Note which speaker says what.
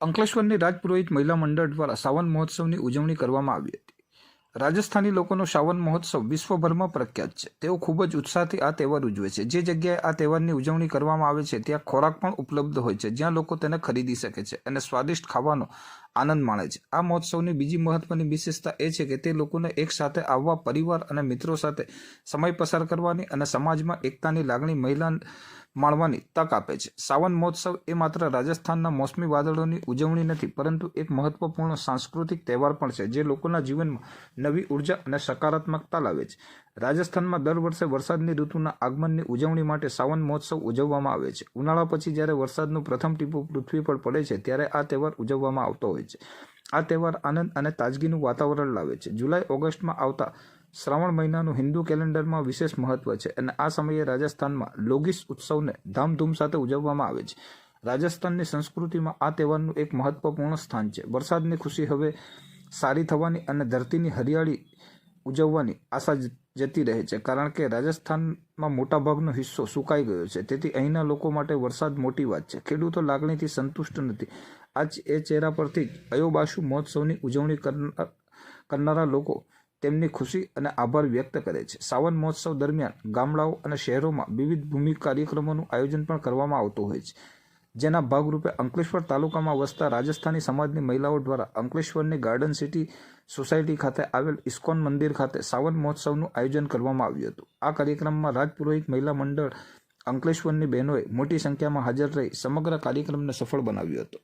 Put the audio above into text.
Speaker 1: અંકલેશ્વરની રાજપુરોહિત મહિલા મંડળ દ્વારા સાવન મહોત્સવની ઉજવણી કરવામાં આવી હતી. રાજસ્થાની લોકોનો સાવન મહોત્સવ વિશ્વભરમાં પ્રખ્યાત છે. તેઓ ખૂબ જ ઉત્સાહથી આ તહેવાર ઉજવે છે. જે જગ્યાએ આ તહેવારની ઉજવણી કરવામાં આવે છે, ત્યાં ખોરાક પણ ઉપલબ્ધ હોય છે, જ્યાં લોકો તેને ખરીદી શકે છે અને સ્વાદિષ્ટ ખાવાનો આનંદ માણે છે. આ મહોત્સવની બીજી મહત્વની વિશેષતા એ છે કે તે લોકોને એક સાથે આવવા, પરિવાર અને મિત્રો સાથે સમય પસાર કરવાની અને સમાજમાં એકતાની લાગણી મહિલા માણવાની તક આપે છે. સાવન મહોત્સવ એ માત્ર રાજસ્થાનના મોસમી વાદળોની ઉજવણી નથી, પરંતુ એક મહત્વપૂર્ણ સાંસ્કૃતિક તહેવાર પણ છે, જે લોકોના જીવનમાં નવી ઊર્જા અને સકારાત્મકતા લાવે છે. રાજસ્થાનમાં દર વર્ષે વરસાદની ઋતુના આગમનની ઉજવણી માટે સાવન મહોત્સવ ઉજવવામાં આવે છે. ઉનાળા પછી જ્યારે વરસાદનું પ્રથમ ટીપું પૃથ્વી પર પડે છે, ત્યારે આ તહેવાર ઉજવવામાં આવતો હોય છે. આ તહેવાર આનંદ અને તાજગીનું વાતાવરણ લાવે છે. જુલાઈ, ઓગસ્ટમાં આવતા શ્રાવણ મહિનાનું હિન્દુ કેલેન્ડરમાં વિશેષ મહત્વ છે અને આ સમયે રાજસ્થાનમાં લોગીસ ઉત્સવને ધામધૂમ સાથે ઉજવવામાં આવે છે. રાજસ્થાનની સંસ્કૃતિમાં આ તહેવારનું એક મહત્વપૂર્ણ સ્થાન છે. વરસાદની ખુશી હવે સારી થવાની અને ધરતીની હરિયાળી ઉજવવાની આશા જતી રહે છે. કારણ કે રાજસ્થાનમાં મોટાભાગનો હિસ્સો સુકાઈ ગયો છે. તેથી અહીંના લોકો માટે વરસાદ મોટી વાત છે. ખેડૂતો લાગણીથી સંતુષ્ટ નથી. આજ એ ચહેરા પરથી જ અયોબાશુ મહોત્સવની ઉજવણી કરનારા લોકો તેમની ખુશી અને આભાર વ્યક્ત કરે છે. સાવન મહોત્સવ દરમિયાન ગામડાઓ અને શહેરોમાં વિવિધ ભૂમિ કાર્યક્રમોનું આયોજન પણ કરવામાં આવતું હોય છે. જેના ભાગરૂપે અંકલેશ્વર તાલુકામાં વસતા રાજસ્થાની સમાજની મહિલાઓ દ્વારા અંકલેશ્વરની ગાર્ડન સિટી સોસાયટી ખાતે આવેલ ઇસ્કોન મંદિર ખાતે સાવન મહોત્સવનું આયોજન કરવામાં આવ્યું હતું. આ કાર્યક્રમમાં રાજપુરોહિત મહિલા મંડળ અંકલેશ્વરની બહેનોએ મોટી સંખ્યામાં હાજર રહી સમગ્ર કાર્યક્રમને સફળ બનાવ્યો હતો.